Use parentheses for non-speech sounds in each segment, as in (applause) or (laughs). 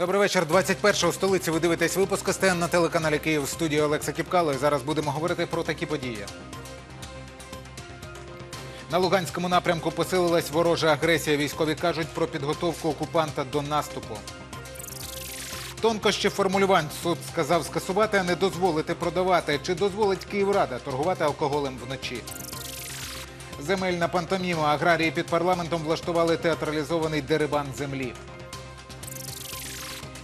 Добрий вечір. 21 у столиці. Ви дивитесь випуск СТН на телеканалі Київ. Студії Олекса Кіпкало. І зараз будемо говорити про такі події. На Луганському напрямку посилилась ворожа агресія. Військові кажуть про підготовку окупанта до наступу. Тонкощі формулювань суд сказав скасувати, а не дозволити продавати. Чи дозволить Київрада торгувати алкоголем вночі? Земельна пантоміма. Аграрії під парламентом влаштували театралізований дерибан землі.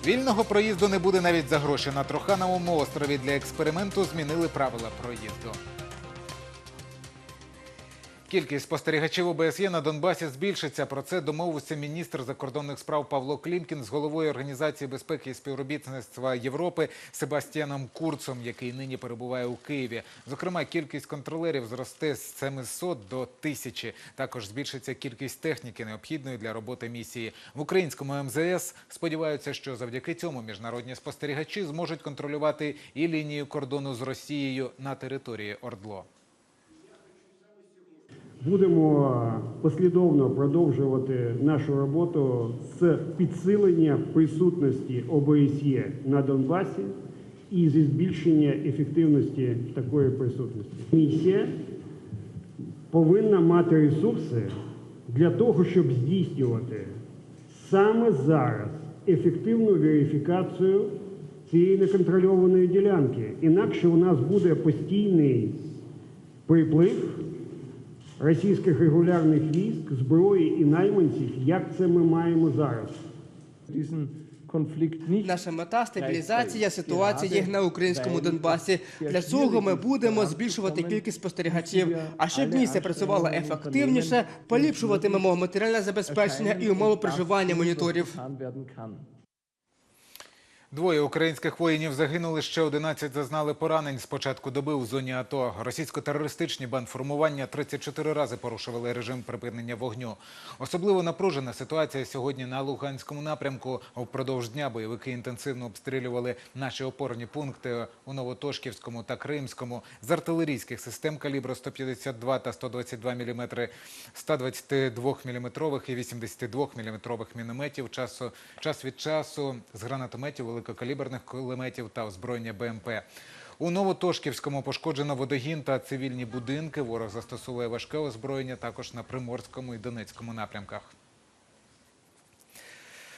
Вільного проїзду не буде навіть за гроші. На Трохановому острові для експерименту змінили правила проїзду. Кількість спостерігачів ОБСЄ на Донбасі збільшиться. Про це домовився міністр закордонних справ Павло Клімкін з головою Організації безпеки і співробітництва Європи Себастьяном Курцом, який нині перебуває у Києві. Зокрема, кількість контролерів зросте з 700 до 1000. Також збільшиться кількість техніки, необхідної для роботи місії. В українському МЗС сподіваються, що завдяки цьому міжнародні спостерігачі зможуть контролювати і лінію кордону з Росією на території Ордло. Будемо послідовно продовжувати нашу роботу з підсилення присутності ОБСЄ на Донбасі і зі збільшення ефективності такої присутності. Місія повинна мати ресурси для того, щоб здійснювати саме зараз ефективну верифікацію цієї неконтрольованої ділянки. Інакше у нас буде постійний приплив російських регулярних військ, зброї і найманців, як це ми маємо зараз. Наша мета стабілізація ситуації на українському Донбасі. Для цього ми будемо збільшувати кількість спостерігачів. А щоб alle місія працювала ефективніше, поліпшуватимемо матеріальне забезпечення і умови проживання моніторів. Двоє українських воїнів загинули, ще 11 зазнали поранень з початку доби у зоні АТО. Російсько-терористичні бандформування 34 рази порушували режим припинення вогню. Особливо напружена ситуація сьогодні на Луганському напрямку. Впродовж дня бойовики інтенсивно обстрілювали наші опорні пункти у Новотошківському та Кримському з артилерійських систем калібру 152 та 122 мм, 122 мм і 82 мм мінометів. Часу, час від часу з гранатометів, великокаліберних кулеметів та озброєння БМП. У Новотошківському пошкоджено водогін та цивільні будинки. Ворог застосовує важке озброєння також на Приморському і Донецькому напрямках.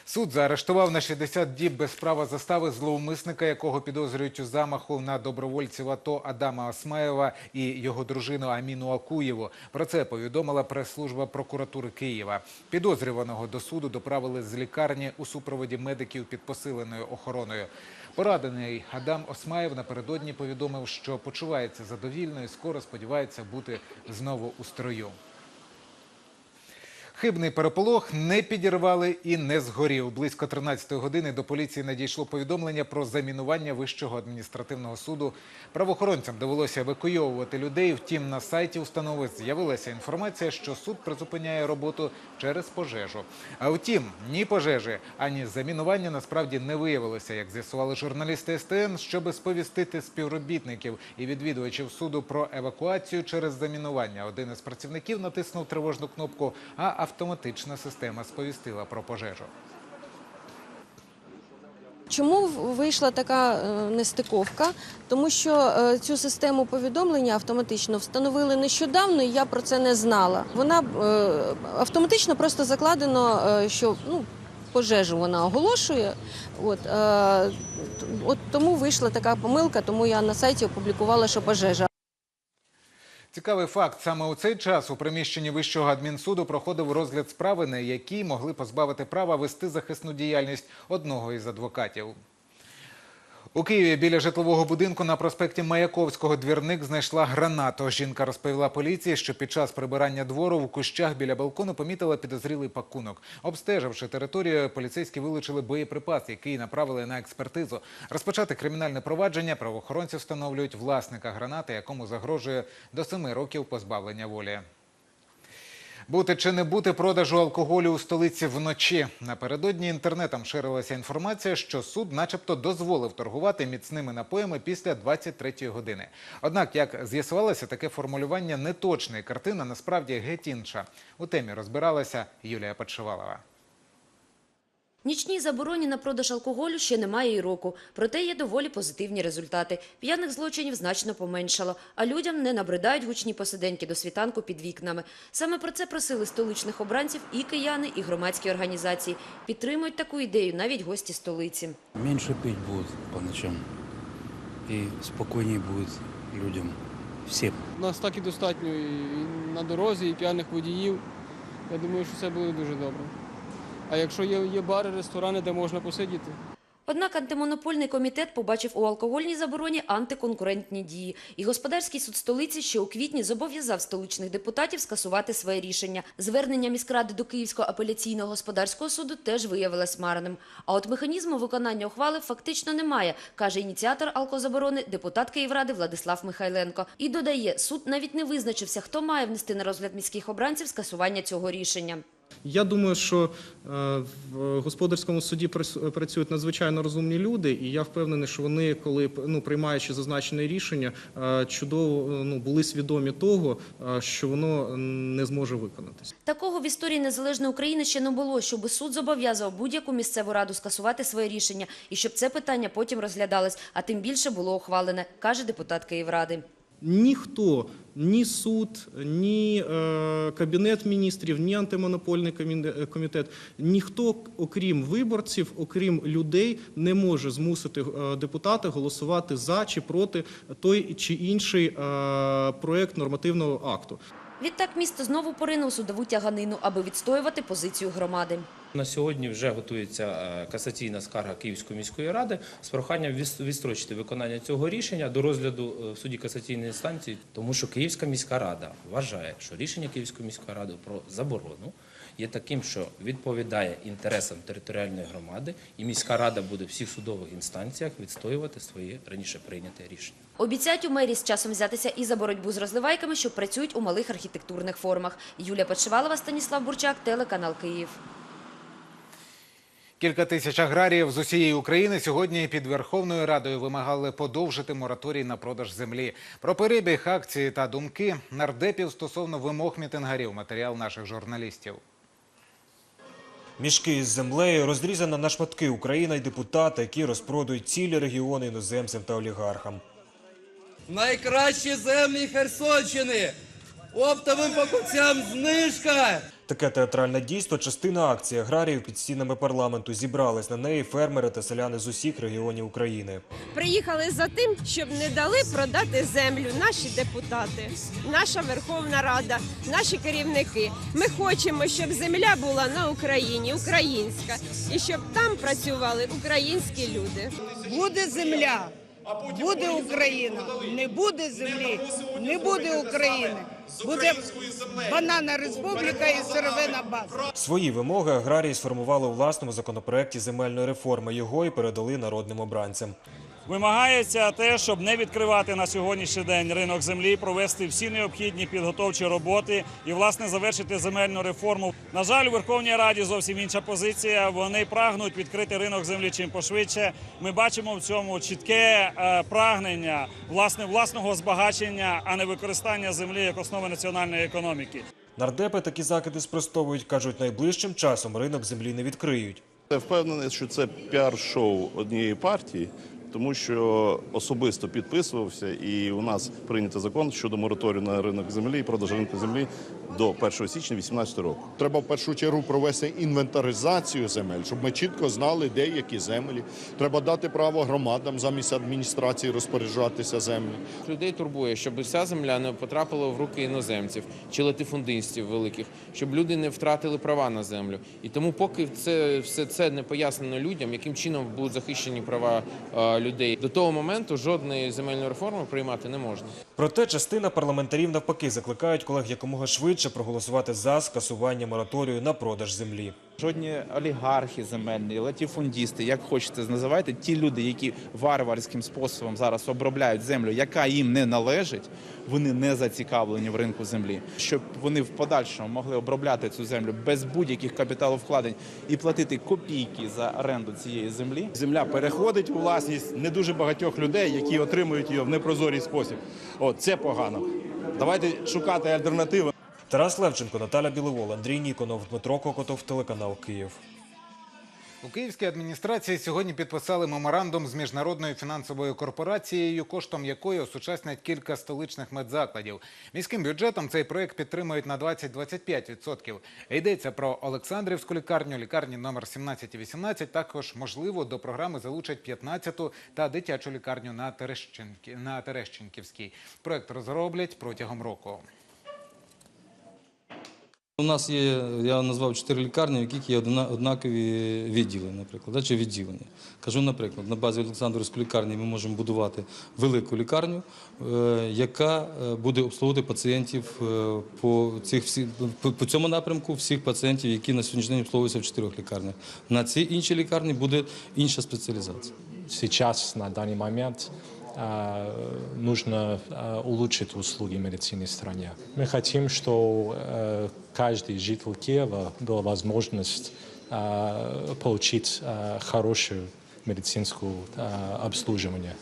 Суд заарештував на 60 діб без права застави зловмисника, якого підозрюють у замаху на добровольців АТО Адама Осмаєва і його дружину Аміну Акуєву. Про це повідомила прес-служба прокуратури Києва. Підозрюваного до суду доправили з лікарні у супроводі медиків під посиленою охороною. Порадений Адам Осмаєв напередодні повідомив, що почувається задовільно і скоро сподівається бути знову у строю. Хибний переполох не підірвали і не згорів. Близько 13 години до поліції надійшло повідомлення про замінування Вищого адміністративного суду. Правоохоронцям довелося евакуйовувати людей. Втім, на сайті установи з'явилася інформація, що суд призупиняє роботу через пожежу. А втім, ні пожежі, ані замінування насправді не виявилося, як з'ясували журналісти СТН, щоб сповістити співробітників і відвідувачів суду про евакуацію через замінування. Один із працівників натиснув тривожну кнопку, а автоматична система сповістила про пожежу. Чому вийшла така е, нестиковка? Тому що е, цю систему повідомлення автоматично встановили нещодавно, і я про це не знала. Вона е, автоматично просто закладено, що ну, пожежу вона оголошує. От, от тому вийшла така помилка, тому я на сайті опублікувала, що пожежа. Цікавий факт: саме у цей час у приміщенні Вищого адмінсуду проходив розгляд справи, на якій могли позбавити права вести захисну діяльність одного із адвокатів. У Києві біля житлового будинку на проспекті Маяковського двірник знайшла гранату. Жінка розповіла поліції, що під час прибирання двору в кущах біля балкону помітила підозрілий пакунок. Обстеживши територію, поліцейські вилучили боєприпас, який направили на експертизу. Розпочати кримінальне провадження правоохоронці встановлюють власника гранати, якому загрожує до семи років позбавлення волі. Бути чи не бути продажу алкоголю у столиці вночі. Напередодні інтернетом ширилася інформація, що суд, начебто, дозволив торгувати міцними напоями після 23-ї години. Однак, як з'ясувалося, таке формулювання неточне. Картина насправді геть інша. У темі розбиралася Юлія Подшивалова. Нічній забороні на продаж алкоголю ще немає і року, проте є доволі позитивні результати. П'яних злочинів значно поменшало, а людям не набридають гучні посиденьки до світанку під вікнами. Саме про це просили столичних обранців і кияни, і громадські організації. Підтримують таку ідею навіть гості столиці. Меньше пить будут по ночам. И спокойнее будет людям. Всем. Нас так і достатньо і на дорозі, і п'яних водіїв. Я думаю, що це буде дуже добре. А якщо є, є бари, ресторани, де можна посидіти, Однак антимонопольний комітет побачив у алкогольній забороні антиконкурентні дії. І господарський суд столиці ще у квітні зобов'язав столичних депутатів скасувати своє рішення. Звернення міськради до Київського апеляційного господарського суду теж виявилось марним. А от механізму виконання ухвали фактично немає, каже ініціатор алкозаборони, депутат Київради Владислав Михайленко. І додає, суд навіть не визначився, хто має внести на розгляд міських обранців скасування цього рішення. Я думаю, що е, в господарському суді працю- працюють надзвичайно розумні люди, і я впевнений, що вони, коли ну, приймаючи зазначене рішення, е, чудово ну, були свідомі того, е, що воно не зможе виконатися. Такого в історії незалежної України ще не було, щоб суд зобов'язав будь-яку місцеву раду скасувати своє рішення і щоб це питання потім розглядалось, а тим більше було ухвалене, каже депутат Київради. Ніхто, ні суд, ні е, кабінет міністрів, ні антимонопольний е, комітет, ніхто, окрім виборців, окрім людей, не може змусити е, депутата голосувати за чи проти той чи інший е, проект нормативного акту. Відтак місто знову поринув судову тяганину, аби відстоювати позицію громади. На сьогодні вже готується е, касаційна скарга Київської міської ради з проханням відс- відстрочити виконання цього рішення до розгляду е, в суді касаційної інстанції, тому що Київська міська рада вважає, що рішення Київської міської ради про заборону є таким, що відповідає інтересам територіальної громади, і міська рада буде в всіх судових інстанціях відстоювати своє раніше прийняте рішення. Обіцяють у мерії з часом взятися і за боротьбу з розливайками, що працюють у малих архітектурних формах. Юлія Почивалова, Станіслав Бурчак, телеканал Київ. Кілька тисяч аграріїв з усієї України сьогодні під Верховною Радою вимагали подовжити мораторій на продаж землі. Про перебіг акції та думки нардепів стосовно вимог мітингарів. Матеріал наших журналістів. Мішки із землею розрізана на шматки Україна й депутати, які розпродують цілі регіони іноземцям та олігархам. Найкращі землі Херсонщини! Оптовим покупцям знижка! Таке театральне дійство – частина акції аграріїв під стінами парламенту. Зібрались на неї фермери та селяни з усіх регіонів України. Приїхали за тим, щоб не дали продати землю наші депутати, наша Верховна Рада, наші керівники. Ми хочемо, щоб земля була на Україні, українська, і щоб там працювали українські люди. Буде земля, буде Україна. Не буде землі, не буде України. Буде банана республіка і сировина база. Свої вимоги аграрії сформували у власному законопроекті земельної реформи. Його і передали народним обранцям. Вимагається те, щоб не відкривати на сьогоднішній день ринок землі, провести всі необхідні підготовчі роботи і власне завершити земельну реформу. На жаль, у Верховній Раді зовсім інша позиція. Вони прагнуть відкрити ринок землі чим пошвидше. Ми бачимо в цьому чітке е, прагнення власне власного збагачення, а не використання землі як основи національної економіки. Нардепи такі закиди спростовують, кажуть, найближчим часом ринок землі не відкриють. Я впевнений, що це піар-шоу однієї партії, тому що особисто підписувався, і у нас прийнято закон щодо мораторію на ринок землі і продажу ринку землі до 1 січня 2018 року. Треба в першу чергу провести інвентаризацію земель, щоб ми чітко знали, де які землі. Треба дати право громадам замість адміністрації розпоряджатися землі. людей турбує, щоб вся земля не потрапила в руки іноземців чи латифундистів великих, щоб люди не втратили права на землю. І тому, поки це все це не пояснено людям, яким чином будуть захищені права е, людей, до того моменту жодної земельної реформи приймати не можна. Проте частина парламентарів навпаки закликають колег якомога швидше проголосувати за скасування мораторію на продаж землі. Жодні олігархи земельні, латифундісти, як хочете називайте, ті люди, які варварським способом зараз обробляють землю, яка їм не належить, вони не зацікавлені в ринку землі. Щоб вони в подальшому могли обробляти цю землю без будь-яких капіталовкладень і платити копійки за оренду цієї землі. Земля переходить у власність не дуже багатьох людей, які отримують її в непрозорий спосіб. От це погано. Давайте шукати альтернативи. Тарас Левченко, Наталя Біловол, Андрій Ніконов, Дмитро Кокотов, телеканал Київ. У київській адміністрації сьогодні підписали меморандум з міжнародною фінансовою корпорацією, коштом якої осучаснять кілька столичних медзакладів. Міським бюджетом цей проект підтримують на 20-25%. Йдеться про Олександрівську лікарню, лікарні номер 17 і 18. Також можливо до програми залучать 15-ту та дитячу лікарню на Терещенківській. Проект розроблять протягом року. У нас є, я назвав чотири лікарні, в яких є одна- однакові відділи, наприклад, да, чи відділення. Кажу, наприклад, на базі Олександрівської лікарні ми можемо будувати велику лікарню, е, яка е, буде обслуговувати пацієнтів е, по, цих всі, по, по цьому напрямку, всіх пацієнтів, які на сьогоднішній день обслуговуються в чотирьох лікарнях. На цій іншій лікарні буде інша спеціалізація. сейчас, на данный момент, э, нужно э, улучшить услуги медицины в стране. Мы хотим, чтобы э, каждый житель Киева была возможность э, получить э, хорошее медицинское э, обслуживание.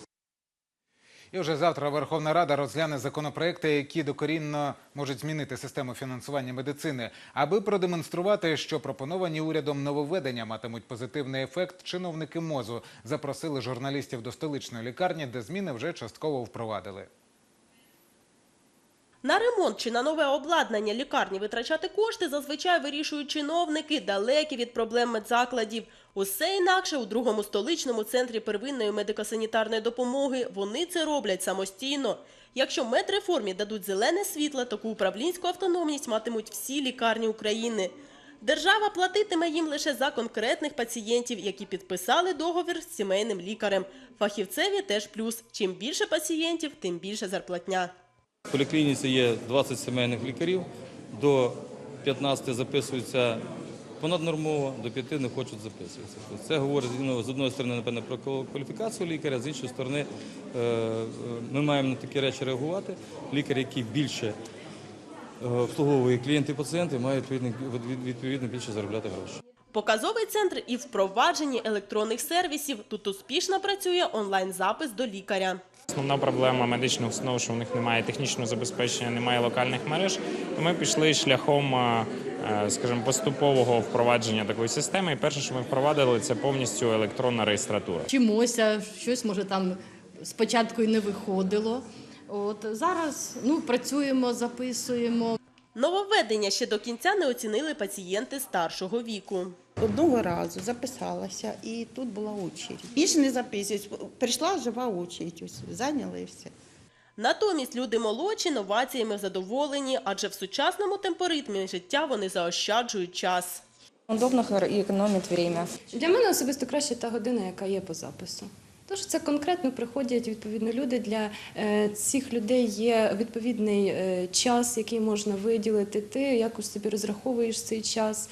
І вже завтра Верховна Рада розгляне законопроекти, які докорінно можуть змінити систему фінансування медицини. Аби продемонструвати, що пропоновані урядом нововведення матимуть позитивний ефект, чиновники МОЗу запросили журналістів до столичної лікарні, де зміни вже частково впровадили. На ремонт чи на нове обладнання лікарні витрачати кошти зазвичай вирішують чиновники, далекі від проблем медзакладів. Усе інакше у другому столичному центрі первинної медико-санітарної допомоги вони це роблять самостійно. Якщо медреформі дадуть зелене світло, таку управлінську автономність матимуть всі лікарні України. Держава платитиме їм лише за конкретних пацієнтів, які підписали договір з сімейним лікарем. Фахівцеві теж плюс. Чим більше пацієнтів, тим більше зарплатня. В поліклініці є 20 сімейних лікарів, до 15 записуються понаднормово, до 5 не хочуть записуватися. Тобто Це говорить ну, з одної сторони, напевно, про кваліфікацію лікаря, з іншої сторони, е, е, ми маємо на такі речі реагувати. Лікар, який більше е, обслуговує клієнтів і пацієнтів, має відповідно, більше заробляти гроші. Показовий центр і впровадженні електронних сервісів. Тут успішно працює онлайн-запис до лікаря. Основна проблема медичних установ, що в них немає технічного забезпечення, немає локальних мереж. Ми пішли шляхом, е, е, скажімо, поступового впровадження такої системи. І перше, що ми впровадили, це повністю електронна реєстратура. Вчимося, щось може там спочатку і не виходило. От зараз ну працюємо, записуємо. Нововведення ще до кінця не оцінили пацієнти старшого віку. Одного разу записалася, і тут була очередь. Більше не записують. Прийшла жива очередь, ось зайняли і все. Натомість люди молодші новаціями задоволені, адже в сучасному темпоритмі життя вони заощаджують час. Удобно і економить время. Для мене особисто краще та година, яка є по запису. Тож це конкретно приходять відповідно люди. Для е, цих людей є відповідний е, час, який можна виділити. Ти якось собі розраховуєш цей час.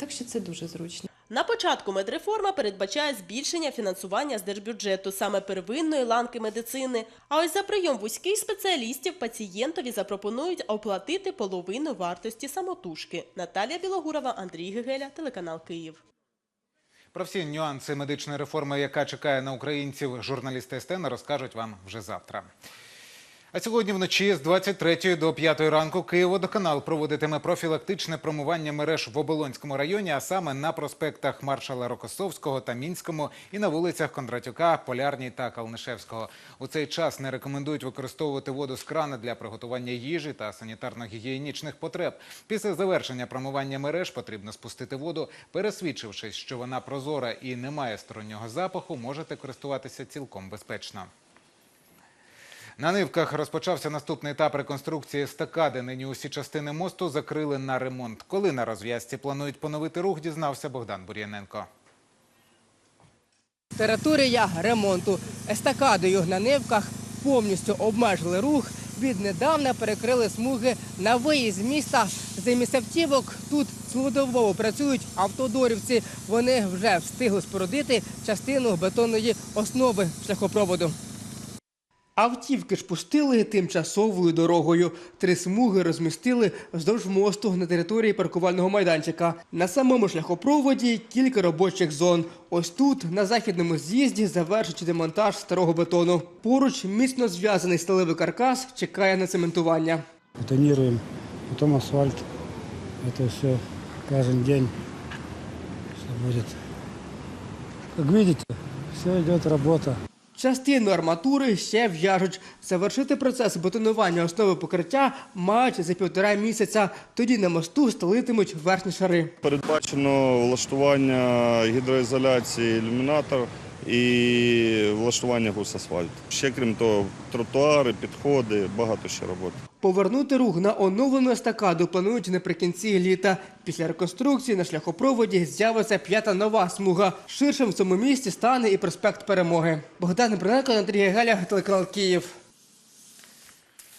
Так що це дуже зручно. На початку медреформа передбачає збільшення фінансування з держбюджету, саме первинної ланки медицини. А ось за прийом вузьких спеціалістів пацієнтові запропонують оплатити половину вартості самотужки. Наталія Білогурова, Андрій Гегеля, телеканал Київ. Про всі нюанси медичної реформи, яка чекає на українців, журналісти СТН розкажуть вам вже завтра. А сьогодні вночі з 23 до 5 ранку Києводоканал проводитиме профілактичне промивання мереж в Оболонському районі, а саме на проспектах Маршала Рокосовського та Мінському і на вулицях Кондратюка, Полярній та Калнишевського. У цей час не рекомендують використовувати воду з крана для приготування їжі та санітарно-гігієнічних потреб. Після завершення промивання мереж потрібно спустити воду, пересвідчившись, що вона прозора і не має стороннього запаху, можете користуватися цілком безпечно. На Нивках розпочався наступний етап реконструкції естакади. Нині усі частини мосту закрили на ремонт. Коли на розв'язці планують поновити рух, дізнався Богдан Бур'яненко. Територія ремонту естакадою на нивках повністю обмежили рух. Віднедавна перекрили смуги на виїзд з міста. Замість автівок тут цілодобово працюють автодорівці. Вони вже встигли спорудити частину бетонної основи шляхопроводу. Автівки ж пустили тимчасовою дорогою. Три смуги розмістили вздовж мосту на території паркувального майданчика. На самому шляхопроводі кілька робочих зон. Ось тут, на західному з'їзді, завершують демонтаж старого бетону. Поруч міцно зв'язаний сталевий каркас чекає на цементування. бетонируем, потом асфальт. Это все каждый день все будет Как видите, все идет работа. Частину арматури ще в'яжуть. Завершити процес бетонування основи покриття мають за півтора місяця. Тоді на мосту стелитимуть верхні шари. Передбачено влаштування гідроізоляції ілюмінатор і влаштування гусасфальту. Ще крім того, тротуари, підходи, багато ще роботи. Повернути рух на оновлену естакаду планують наприкінці літа. Після реконструкції на шляхопроводі з'явиться п'ята нова смуга. Ширшим в цьому місці стане і проспект Перемоги. Богдан Бриненко, Андрій Геля, телеканал Київ.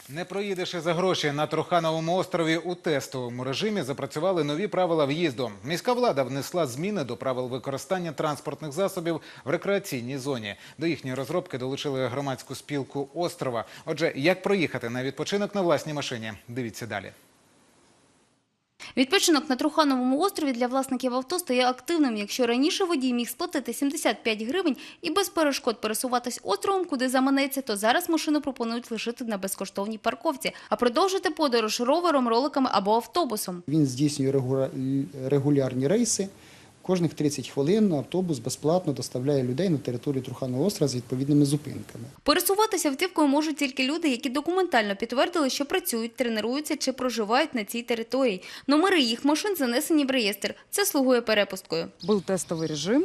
Не проїдеш і за гроші на Трохановому острові у тестовому режимі запрацювали нові правила в'їзду. Міська влада внесла зміни до правил використання транспортних засобів в рекреаційній зоні. До їхньої розробки долучили громадську спілку острова. Отже, як проїхати на відпочинок на власній машині? Дивіться далі. Відпочинок на Трухановому острові для власників авто стає активним. Якщо раніше водій міг сплатити 75 гривень і без перешкод пересуватись островом, куди заманеться, то зараз машину пропонують лишити на безкоштовній парковці, а продовжити подорож ровером, роликами або автобусом. Він здійснює регулярні рейси. Кожних 30 хвилин автобус безплатно доставляє людей на територію Труханового острова з відповідними зупинками. Пересуватися автівкою можуть тільки люди, які документально підтвердили, що працюють, тренуються чи проживають на цій території. Номери їх машин занесені в реєстр. Це слугує перепусткою. Был тестовый режим,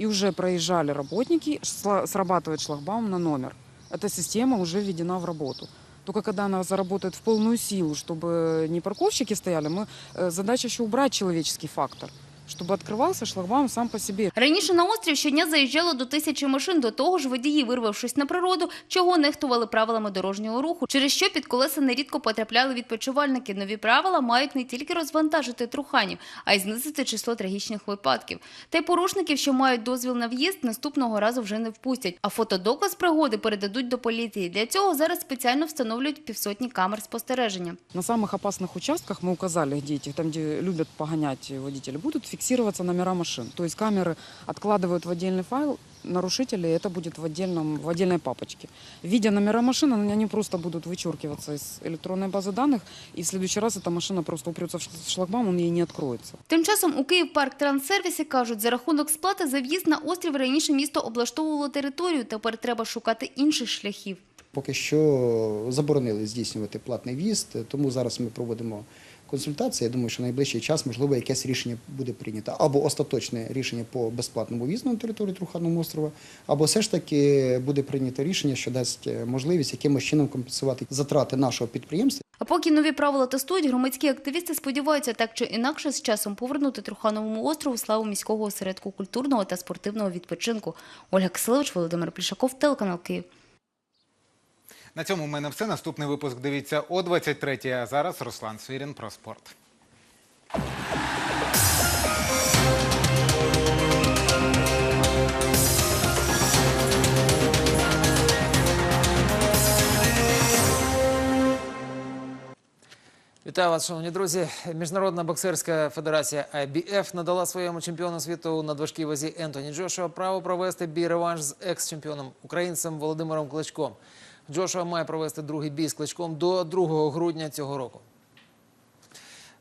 и уже проезжали работники, шла- срабатывает шлагбаум на номер. Эта система уже введена в работу. Только когда она заработает в полную силу, чтобы не парковщики стояли, мы, э, задача еще убрать человеческий фактор, чтобы открывался шлагбаум сам по себе. Раніше на острів щодня заїжджало до тисячі машин. До того ж, водії, вирвавшись на природу, чого нехтували правилами дорожнього руху, через що під колеса нерідко потрапляли відпочивальники. Нові правила мають не тільки розвантажити труханів, а й знизити число трагічних випадків. Та й порушників, що мають дозвіл на в'їзд, наступного разу вже не впустять. А фотодоказ пригоди передадуть до поліції. Для цього зараз спеціально встановлюють півсотні камер спостереження. На самых опасных участках мы указали, где эти, там, где любят погонять водители, будут фиксироваться номера машин. То есть камеры откладывают в отдельный файл нарушителей, это будет в, отдельном, в отдельной папочке. Видя номера машин, они они просто будут вычеркиваться из электронной базы данных, и в следующий раз эта машина просто упрется в ш- в шлагбаум, он ей не откроется. Тим часом у Київ парк транссервісі кажуть, за рахунок сплати за в'їзд на острів раніше місто облаштовувало територію. Тепер треба шукати інших шляхів. Поки що заборонили здійснювати платний в'їзд, тому зараз ми проводимо консультації. Я думаю, що найближчий час можливо якесь рішення буде прийнято або остаточне рішення по безплатному в'їзду на територію Труханового острова, або все ж таки буде прийнято рішення, що дасть е, можливість якимось чином компенсувати затрати нашого підприємства. А поки нові правила тестують, громадські активісти сподіваються так чи інакше з часом повернути Трухановому острову славу міського осередку культурного та спортивного відпочинку. Ольга Киселевич, Володимир Плішаков, телеканал Київ. На цьому в мене все. Наступний випуск дивіться о 23 А зараз Руслан Свірін про спорт. Вітаю вас, шановні друзі. Міжнародна боксерська федерація IBF надала своєму чемпіону світу у надважкій вазі Ентоні Джошуа право провести бій реванш з екс-чемпіоном українцем Володимиром Кличком. Джошуа має провести другий бій з Кличком до 2 грудня цього року.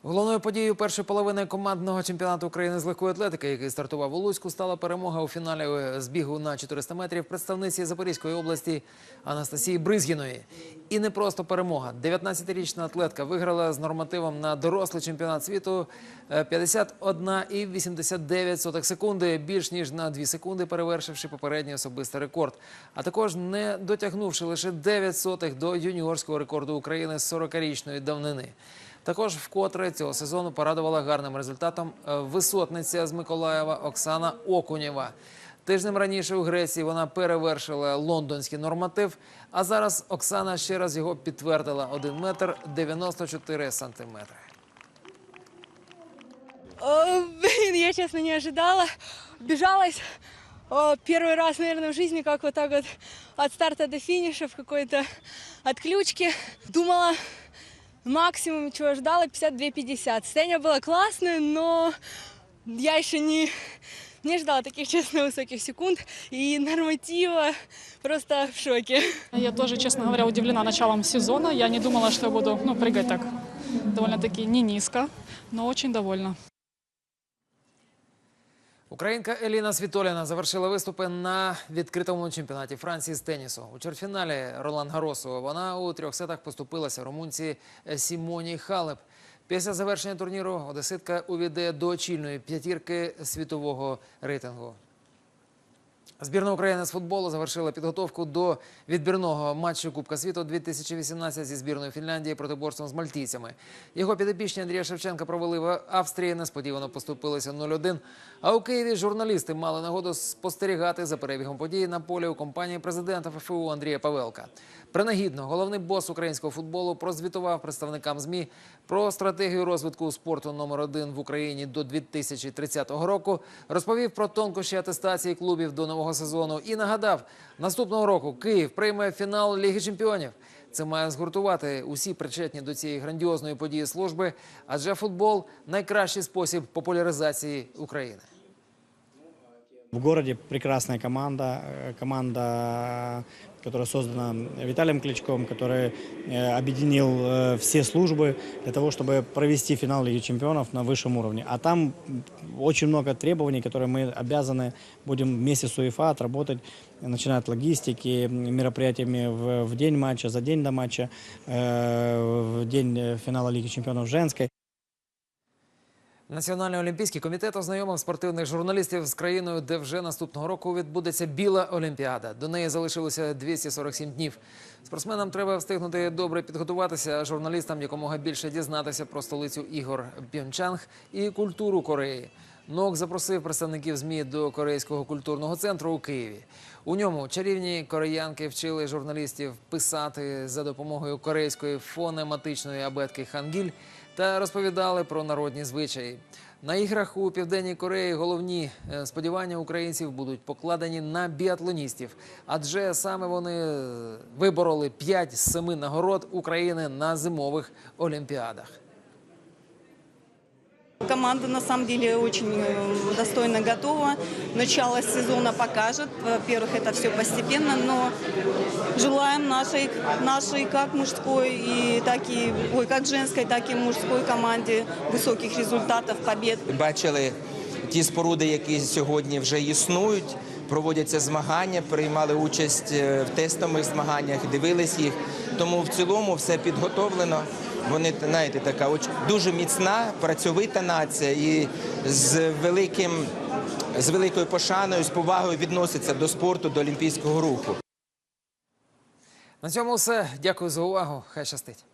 Головною подією першої половини командного чемпіонату України з легкої атлетики, який стартував у Луцьку, стала перемога у фіналі збігу на 400 метрів представниці Запорізької області Анастасії Бризгіної. І не просто перемога. 19-річна атлетка виграла з нормативом на дорослий чемпіонат світу е, 51,89 секунди, більш ніж на 2 секунди, перевершивши попередній особистий рекорд. А також не дотягнувши лише 9 сотих до юніорського рекорду України з 40-річної давнини. Також вкотре цього сезону порадувала гарним результатом е, висотниця з Миколаєва Оксана Окунєва. Тижнем раніше у Греції вона перевершила лондонський норматив, а зараз Оксана ще раз його підтвердила 1 метр 94 сантиметри. О, я честно не ожидала. Бежалась о, первый раз, наверное, в жизни, как вот так вот от старта до финиша в какой-то отключке. Думала, максимум, чего ждала, 52-50. Состояние было классное, но я еще не, не ждала таких, честно, (laughs) высоких секунд. И норматива просто в шоке. Я тоже, честно говоря, удивлена началом сезона. Я не думала, что я буду ну, прыгать так довольно-таки не низко, но очень довольна. Українка Еліна Світоліна завершила виступи на відкритому чемпіонаті Франції з тенісу. У чвертьфіналі Ролан Гаросу вона у трьох сетах поступилася румунці Сімоні Халеп. Після завершення турніру одеситка увійде до очільної п'ятірки світового рейтингу. Збірна України з футболу завершила підготовку до відбірного матчу Кубка світу 2018 зі збірною Фінляндії протиборством з мальтійцями. Його підопічні Андрія Шевченка провели в Австрії, несподівано поступилися 0-1. А у Києві журналісти мали нагоду спостерігати за перебігом подій на полі у компанії президента ФФУ Андрія Павелка. Принагідно, головний бос українського футболу прозвітував представникам ЗМІ про стратегію розвитку спорту номер один в Україні до 2030 року, розповів про тонкощі атестації клубів до нового сезону і нагадав, наступного року Київ прийме фінал Ліги Чемпіонів. Це має згуртувати усі причетні до цієї грандіозної події служби, адже футбол найкращий спосіб популяризації України. В городе прекрасная команда, э, команда, которая создана Виталием Кличком, который э, объединил э, все службы для того, чтобы провести финал Лиги Чемпионов на высшем уровне. А там очень много требований, которые мы обязаны будем вместе с УЕФА отработать, начиная от логистики, мероприятиями в, в день матча, за день до матча, э, в день э, финала Лиги Чемпионов женской. Національний олімпійський комітет ознайомив спортивних журналістів з країною, де вже наступного року відбудеться біла олімпіада. До неї залишилося 247 днів. Спортсменам треба встигнути добре підготуватися, журналістам якомога більше дізнатися про столицю ігор П'єнчанг і культуру Кореї. НОК запросив представників ЗМІ до Корейського культурного центру у Києві. У ньому чарівні кореянки вчили журналістів писати за допомогою корейської фонематичної абетки хангіль та розповідали про народні звичаї. На іграх у південній Кореї головні е, сподівання українців будуть покладені на біатлоністів, адже саме вони е, вибороли 5 з 7 нагород України на зимових олімпіадах. Команда на самом деле очень э, достойно готова. Начало сезона покажет. Во-первых, это все постепенно, но желаем нашей, нашей как мужской и так и ой, как женской, так и мужской команде высоких результатов, побед. бачили ті споруди, які сьогодні вже існують. Проводяться змагання, приймали участь е, в тестових змаганнях, дивились їх. Тому в цілому все підготовлено. Вони знаєте, така дуже міцна, працьовита нація і з великим з великою пошаною, з повагою відноситься до спорту, до олімпійського руху. На цьому все. Дякую за увагу. Хай щастить.